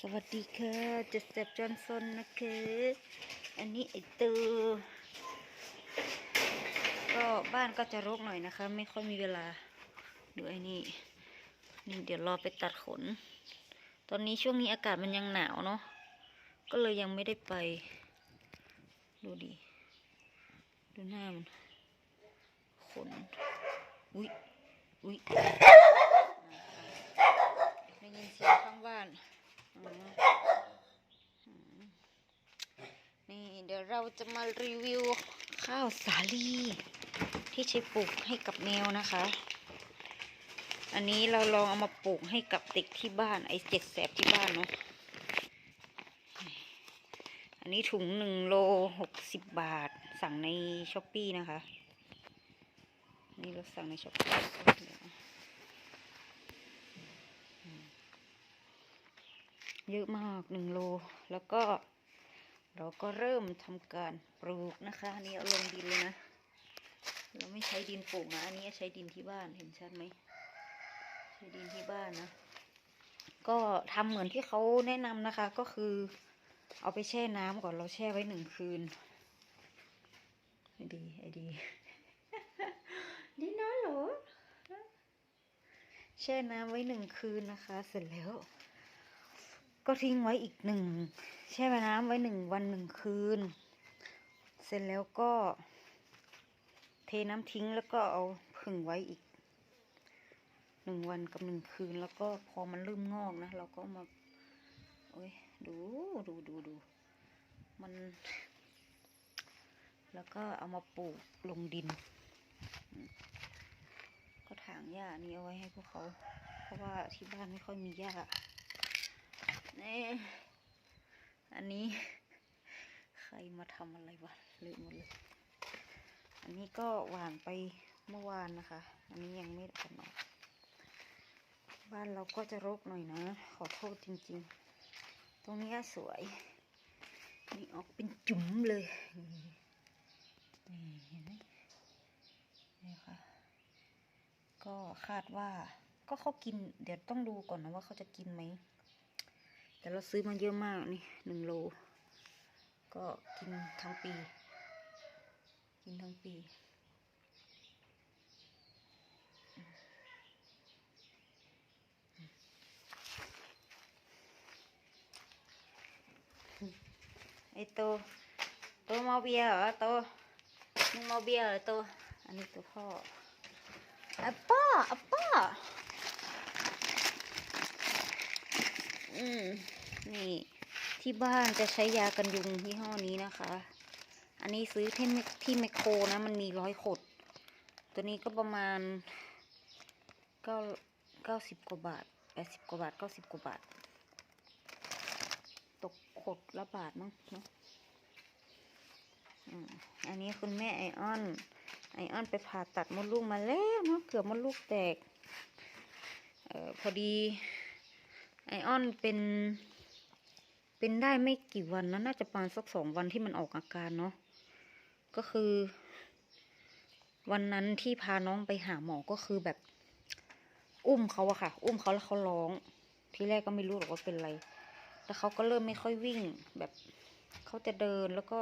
สวัสดีค่ะเจสเซปจอนสันนะคะอันนี้ไอตือก็บ้านก็จะรกหน่อยนะคะ ไม่ค่อยมีเวลาดูไอ้นี่นี่เดี๋ยวรอไปตัดขน ตอนนี้ช่วงนี้อากาศมันยังหนาวเนาะก็เลยยังไม่ได้ไป ดูดิดูหน้ามันขนอุ๊ยอุ๊ยได้ยินเสียงข้างบ้าน นี่เดี๋ยวเราจะมารีวิวข้าวสาลีที่ใช้ปลูกให้กับแมวนะคะ อันนี้เราลองเอามาปลูกให้กับเด็กที่บ้านไอ้เจ็ดแสบที่บ้านเนาะ อันนี้ถุงหนึ่งโลหกสิบบาท สั่งในช้อปปีนะคะ นี่เราสั่งในช้อปปี้ เยอะมากหนึ่งโล แล้วก็เราก็เริ่มทำการปลูกนะคะอันนี้เอาลงดินเลยนะ เราไม่ใช้ดินปลูกนะ อันนี้ใช้ดินที่บ้านเห็นชัดไหมใช้ดินที่บ้านนะ ก็ทำเหมือนที่เขาแนะนำนะคะ ก็คือเอาไปแช่น้ำก่อนเราแช่ไว้หนึ่งคืนไอดีไอดีดีนะเหรอแช่น้ำไว้หนึ่งคืนนะคะ เสร็จแล้ว ก็ทิ้งไว้อีกหนึ่งแช่น้ำไว้หนึ่งวันหนึ่งคืน เสร็จแล้วก็ เทน้ำทิ้งแล้วก็เอาผึ่งไว้อีกหนึ่งวันกับหนึ่งคืน แล้วก็พอมันเริ่มงอกนะ เราก็มาโอ้ยดูดูดูดูมัน แล้วก็เอามาปลูกลงดิน ก็ถางหญ้านี้เอาไว้ให้พวกเขา เพราะว่าที่บ้านไม่ค่อยมีหญ้า นี่อันนี้ ใครมาทำอะไรวะลืมหมดเลย อันนี้ก็หวานไปเมื่อวานนะคะ อันนี้ยังไม่ออกมาบ้านเราก็จะรกหน่อยนะ ขอโทษจริง ๆ ตรงนี้สวยนี่ออกเป็นจุ๋มเลยนี่นี่เห็นไหมนี่ค่ะ ก็คาดว่าก็เขากิน เดี๋ยวต้องดูก่อนนะว่าเขาจะกินไหม แต่เราซื้อมาเยอะมากนี่หนึ่งโล ก็กินทั้งปี กินทั้งปีไอโตโตมาเบียเหรอโตมึงเมาเบียเหรอโตอันนี้ตัวพ่ออะป้าอะป้าอืม นี่ ที่บ้านจะใช้ยากันยุงยี่ห้อนี้นะคะ อันนี้ซื้อที่ที่แมคโครนะ มันมีร้อยขด ตัวนี้ก็ประมาณเก้าเก้าสิบกว่าบาทแปดสิบกว่าบาทเก้าสิบกว่าบาท ตกขดละบาทมั้งเนาะอันนี้คุณแม่ไอออน ไอออนไปผ่าตัดมดลูกมาแล้วเนาะเกือบมดลูกแตกเอ่อพอดี ไอออนเป็น เป็นได้ไม่กี่วันนะน่าจะประมาณสักสองวันที่มันออกอาการเนาะก็คือ วันนั้นที่พาน้องไปหาหมอก็คือแบบ อุ้มเขาอะค่ะ อุ้มเขาแล้วเขาร้อง ทีแรกก็ไม่รู้หรอกว่าเป็นอะไรแล้วเขาก็เริ่มไม่ค่อยวิ่ง แบบเขาจะเดินแล้วก็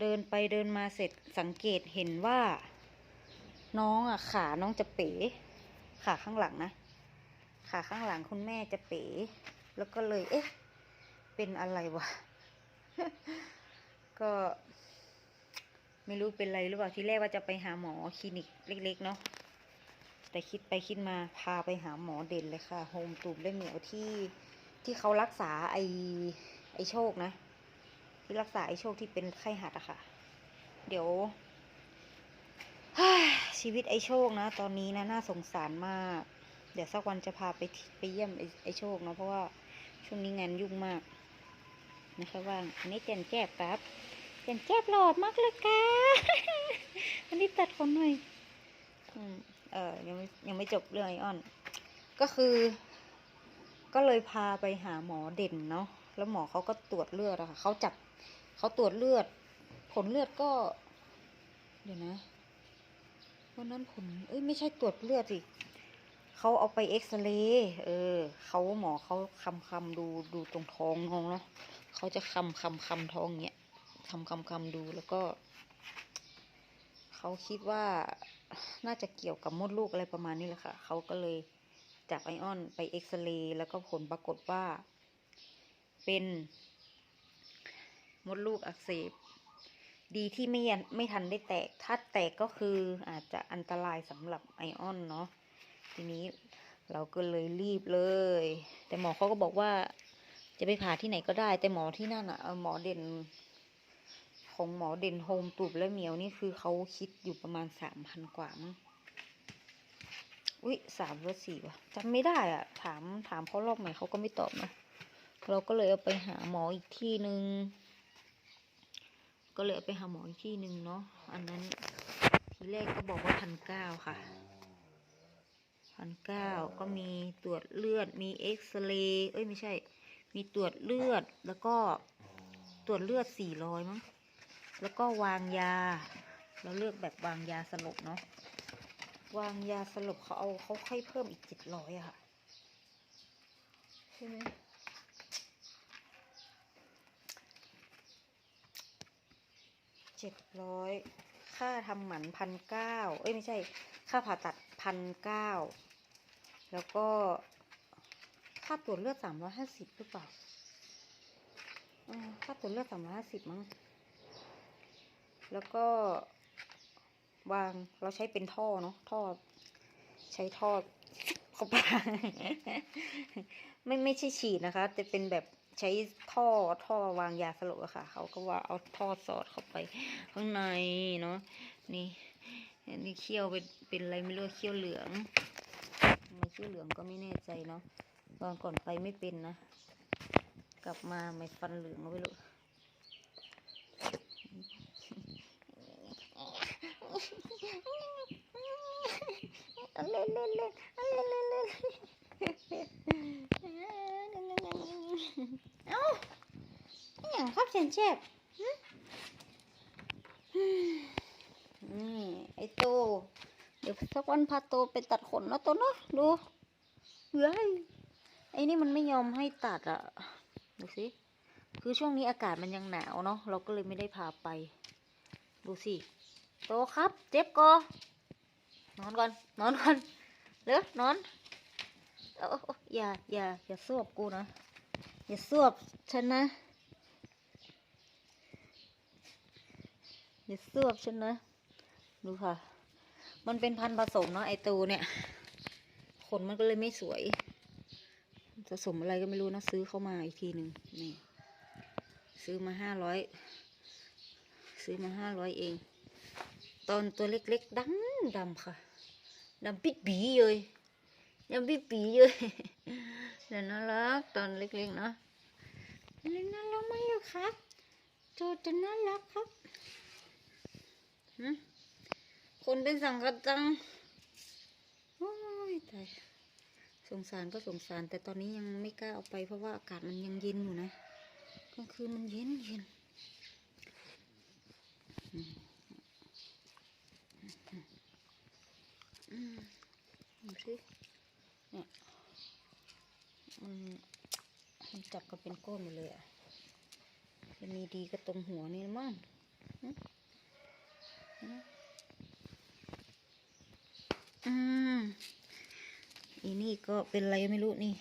เดินไปเดินมาเสร็จสังเกตเห็นว่า น้องอะขาน้องจะเป๋ขาข้างหลังนะขาข้างหลังคุณแม่จะเป๋แล้วก็เลยเอ๊ะ เป็นอะไรวะ ก็ ไม่รู้เป็นอะไรหรือเปล่าที่แรกว่าจะไปหาหมอคลินิกเล็ก ๆ เนาะแต่คิดไปคิดมาพาไปหาหมอเด่นเลยค่ะโฮมตูบได้เหมียวที่ที่เขารักษาไอไอโชคนะ ที่รักษาไอโชคที่เป็นไข้หัดอะค่ะ เดี๋ยวชีวิตไอโชคนะ ตอนนี้นะน่าสงสารมาก เดี๋ยวสักวันจะพาไปไปเยี่ยมไอไอโชคเนาะเพราะว่าช่วงนี้งานยุ่งมาก นะคะว่างอันนี้เจนแก้บครับเจนแก้บหล่อมากเลยค่ะอันนี้ตัดคนหน่อยอืมเออยังไม่ยังไม่จบเรื่องไอออน ก็คือ ก็เลยพาไปหาหมอเด่นเนาะแล้วหมอเขาก็ตรวจเลือดอะค่ะเขาจับเขาตรวจเลือด ผลเลือดก็ เดี๋ยวนะวันนั้นผลเอ้ยไม่ใช่ตรวจเลือดสิเขาเอาไปเอ็กซเรย์เออเขาหมอเขาคำคำดูดูตรงท้องน้องเนาะ เขาจะคำคำคำท้องเนี้ยคำคำคำดูแล้วก็ เขาคิดว่าน่าจะเกี่ยวกับมดลูกอะไรประมาณนี้แหละค่ะ เขาก็เลยจับไอออนไปเอ็กซเรย์แล้วก็ผลปรากฏว่า เป็นมดลูกอักเสบ ดีที่ไม่ยันไม่ทันได้แตก ถ้าแตกก็คืออาจจะอันตรายสำหรับไอออนเนาะทีนี้เราก็เลยรีบเลย แต่หมอเขาก็บอกว่า จะไปผ่าที่ไหนก็ได้ แต่หมอที่นั่นอะหมอเด่น ของหมอเด่นโฮมตูบและเหมียวนี่คือเขาคิดอยู่ประมาณสามพันกว่ามั้งอุ้ยสามหรือสี่วะจำไม่ได้อะ ถามถามเขารอบใหม่เขาก็ไม่ตอบนะเราก็เลยเอาไปหาหมออีกที่หนึ่งก็เลยเอาไปหาหมออีกที่หนึ่งเนาะอันนั้นทีแรกก็บอกว่าพันเก้าค่ะพันเก้าก็มีตรวจเลือดมีเอ็กซเรย์เอ้ยไม่ใช่ มีตรวจเลือดแล้วก็ตรวจเลือดสี่ร้อยมั้งแล้วก็วางยา เราเลือกแบบวางยาสลบเนาะวางยาสลบเขาเอาเขาค่อยเพิ่มอีกเจ็ดร้อยอะค่ะใช่ไหมเจ็ดร้อยค่าทำหมันพันเก้าเอ้ยไม่ใช่ ค่าผ่าตัดพันเก้าแล้วก็ ค่าตรวจเลือดสามร้อยห้าสิบหรือเปล่าค่าตรวจเลือดสามร้อยห้าสิบมั้ง แล้วก็วางเราใช้เป็นท่อเนาะท่อ ใช้ท่อเข้าไปไม่ไม่ใช่ฉีดนะคะแต่เป็นแบบใช้ท่อท่อวางยาสลบอะค่ะ เขาก็ว่าเอาท่อสอดเข้าไป ข้างในเนาะนี่นนี่เขี้ยวเป็นเป็นอะไรไม่รู้เขี้ยวเหลืองทำไมเขี้ยวเหลืองก็ไม่แน่ใจเนาะ ตอนก่อนไปไม่เป็นนะ กลับมาไม่ฟันเหลืองไม่รู้เอาเล่นเล่นเล่นเอาเล่นเล่นเล่นเอ้าอย่างครับเชนเชฟนี่ไอโต เดี๋ยวสักวันพาโตไปตัดขนนะโตเนาะดูเฮ้ย อ้นี่มันไม่ยอมให้ตัดอะดูสิ คือช่วงนี้อากาศมันยังหนาวเนาะ เราก็เลยไม่ได้พาไป ดูสิ โตครับ เจ็บกอนอนก่อน นอนก่อนเร็วนอนเออาเอาอย่า อย่า อย่าสวบกูนะ อย่าสวบฉันนะ อย่าสวบฉันนะ ดูค่ะ มันเป็นพันธุ์ผสมเนาะไอตูเนี่ย ขนมันก็เลยไม่สวย ผสมอะไรก็ไม่รู้นะซื้อเข้ามาอีกทีหนึ่งนี่ ซื้อมาห้าร้อยซื้อมาห้าร้อยเอง ตอนตัวเล็กๆดำดำค่ะดำปิดปีเลยดำปิดปีเลยแต่น่ารักตอนเล็กๆเนาะเล็กน่ารักไหมอะครับโจจะน่ารักครับคนเป็นสังกัดจังโอ้ยตาย สงสารก็สงสารแต่ตอนนี้ยังไม่กล้าเอาไปเพราะว่าอากาศมันยังเย็นอยู่นะกลางคืนมันเย็นเย็นอืมดูสิเนี่ยมันมันจับกันเป็นก้อนหมดเลยอะจะมีดีก็ตรงหัวนี่มั้งหึหึอืมี่ก็เป็นไรไม่รู้นี่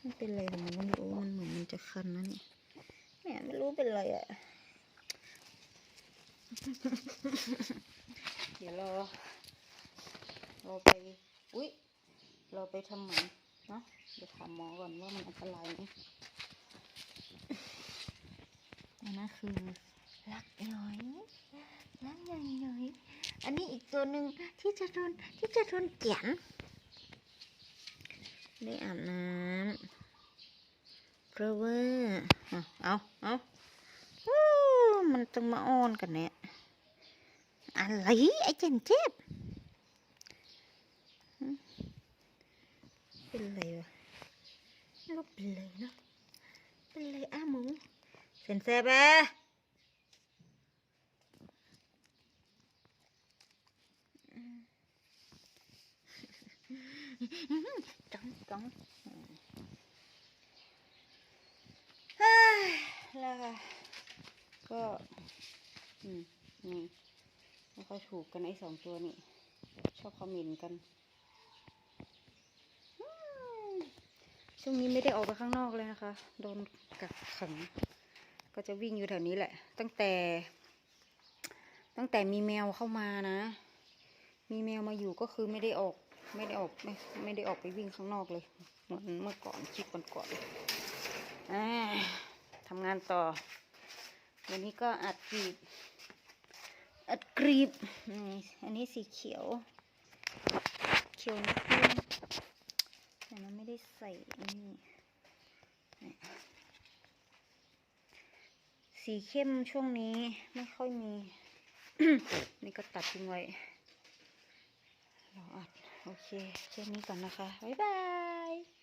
มันเป็นอะไรของมันก็ไม่รู้มันเหมือนมันจะคันนะนี่ยเนี่ยไม่รู้เป็นไรอะ เดี๋ยวรอเราไป อุ๊ยเราไปทำหมันเนาะเดี๋ยวถามหมอก่อนว่ามันอันตรายไหมอันนั้นคือรักน่อยรักหน่อยหน่อยอันนี้อีกตัวหนึ่งที่จะโดนที่จะโดนเกียน ได้อาบน้ำเพราะว่าเอาเอาอาอู้มันจะมาอ้อนกันเนี่ยอะไรไอ้เจนเจ็บเป็นไรวะลูกเป็นไรเนาะเป็นไรอ้าหมูเซนเซบะ จังจังอืมเฮ้ยแล้วค่ะก็อืมนี่ไม่ค่อยถูกกันไอ้สองตัวนี่ ชอบคอมเมนต์กันช่วงนี้ไม่ได้ออกไปข้างนอกเลยนะคะ โดนกักขัง ก็จะวิ่งอยู่แถวนี้แหละ ตั้งแต่ ตั้งแต่มีแมวเข้ามานะ มีแมวมาอยู่ก็คือไม่ได้ออก ไม่ได้ออกไม่ไม่ได้ออกไปวิ่งข้างนอกเลยเหมือนเมื่อก่อนคลิปก่อนๆอ่าทำงานต่อ วันนี้ก็อัดกรีบอัดกรีบอันนี้สีเขียว เขียวนิดนึงแต่มันไม่ได้ใส่นี่สีเข้มช่วงนี้ไม่ค่อยมี นี่ก็ตัดทิ้งไว้ราอัด โอเคแค่นี้ก่อนนะคะ บ๊ายบาย